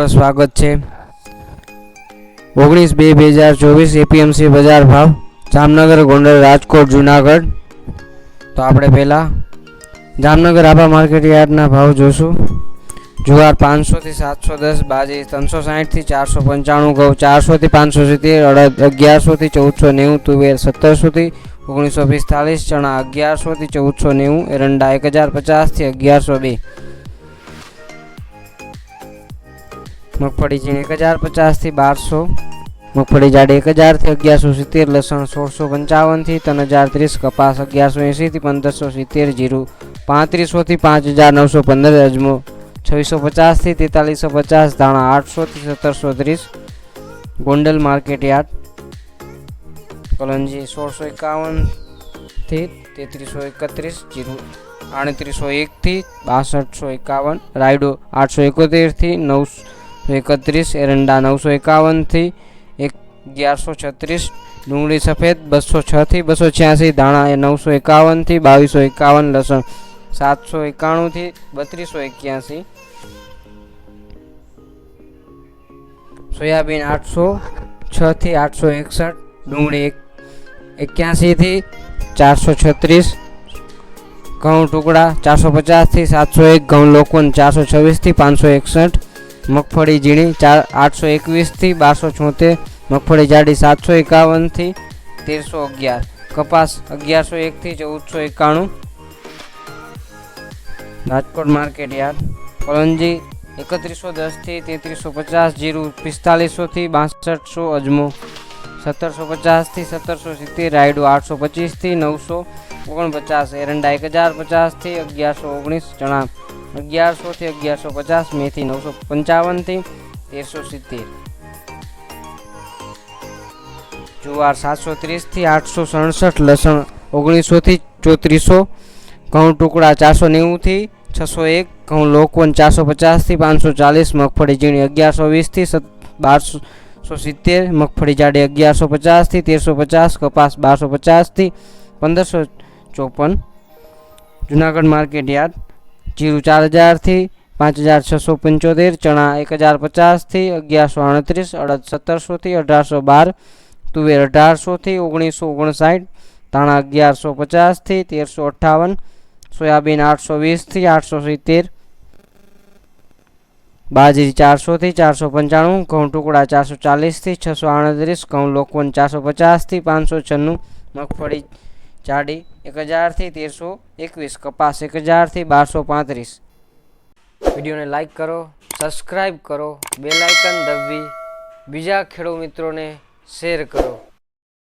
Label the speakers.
Speaker 1: પર સ્વાગત છે. ઓગણીસ બે બે હજાર ચોવીસ એપીએમસી બજાર ભાવ, જામનગર, ગોંડલ, રાજકોટ, જુનાગઢ. તો આપણે પહેલાં જામનગર આભા માર્કેટ યાર્ડના ભાવ જોશું. જુવાર પાંચસોથી સાતસો દસ બાજી ત્રણસો સાહીઠથી ચારસો પંચાણું ઘઉં ચારસોથી પાંચસો સિત્તેર અડદ અગિયારસોથી ચૌદસો નેવું તુવેર સત્તરસોથી ઓગણીસો પિસ્તાલીસ ચણા અગિયારસોથી ચૌદસો નેવું એરંડા એક હજાર પચાસથી અગિયારસો બે. મગફળી ઝીણ એક હજાર પચાસથી બારસો, મગફળી જાડી એક હજારથી અગિયારસો સિત્તેર, લસણ સોળસો પંચાવનથી ત્રણ હજાર ત્રીસ, કપાસ અગિયારસો એંશીથી પંદરસો સિત્તેર, જીરું પાંત્રીસોથી પાંચ હજાર નવસો પંદર, અજમો છવ્વીસો પચાસથી તેતાલીસો પચાસ, ધાણા આઠસોથી સત્તરસો ત્રીસ, ગોંડલ માર્કેટ યાર્ડ, કલંજી સોળસો એકાવનથી તેત્રીસો એકત્રીસ, જીરું આડત્રીસો એકથી બાસઠસો એકાવન, રાયડો આઠસો એકોતેરથી નવસો એકત્રીસ એરંડા નવસો એકાવનથી એક અગિયારસો છત્રીસ, ડુંગળી સફેદ બસો છથી બસો છ્યાસી દાણા એ નવસો એકાવનથી બાવીસો એકાવન, લસણ સાતસો એકાણુંથી બત્રીસો એક્યાસી, સોયાબીન આઠસો છથી આઠસો એકસઠ, ડુંગળી એક એક્યાસીથી ચારસો છત્રીસ, ઘઉં ટુકડા ચારસો પચાસથી સાતસો એક, ઘઉં લોકોન ચારસો છવ્વીસથી પાંચસો એકસઠ મગફળી ઝીણી ચાર આઠસો એકવીસથી બારસો છોતેર, મગફળી જાડી સાતસો એકાવનથી તેરસો અગિયાર, કપાસ અગિયારસો એકથી ચૌદસો એકાણું, રાજકોટ માર્કેટ યાર્ડ કોલંજી એકત્રીસો દસથી તેત્રીસો પચાસ, જીરું પિસ્તાલીસોથી બાસઠસો અજમો, સત્તરસો પચાસથી સત્તરસો સિત્તેર, રાયડો આઠસો પચીસથી નવસો ઓગણપચાસ, એરંડા એક હજાર પચાસથી અગિયારસો ઓગણીસ, ચણા અગિયારસોથી અગિયારસો પચાસ, મેથી નવસો પંચાવનથી તેરસો સિત્તેર. જુવાર સાતસો ત્રીસથી આઠસો સડસઠ, લસણ ઓગણીસોથી ચોત્રીસો, ઘઉં ટુકડા ચારસો નેવુંથી છસો એક, ઘઉં લોકવન ચારસો પચાસથી પાંચસો ચાલીસ, મગફળી ઝીણી અગિયારસો વીસથી બારસો સિત્તેર, મગફળી જાડી અગિયારસો પચાસથી તેરસો પચાસ, કપાસ બારસો પચાસથી પંદરસો ચોપન. જુનાગઢ માર્કેટ યાર્ડ જીરું ચાર હજારથી પાંચ હજાર છસો પંચોતેર, ચણા એક હજાર પચાસથી અગિયારસો અડત્રીસ અડદ સત્તરસોથી અઢારસો બાર, તુવેર અઢારસોથી ઓગણીસો ઓગણસાઠ, ધાણા અગિયારસો પચાસથી તેરસો અઠ્ઠાવન સોયાબીન આઠસો વીસથી આઠસો સિત્તેર, બાજરી ચારસોથી ચારસો પંચાણું, ઘઉં ટુકડા ચારસો ચાલીસથી છસો આડત્રીસ, ઘઉં લોકવન ચારસો પચાસથી પાંચસો છન્નું, મગફળી જાડી એક હજારથી તેરસો એકવીસ, કપાસ એક હજારથી બારસો પાંત્રીસ. વિડીયોને લાઇક કરો, સબસ્ક્રાઈબ કરો બેલાઇકન દબવી, બીજા ખેડૂત મિત્રોને શેર કરો.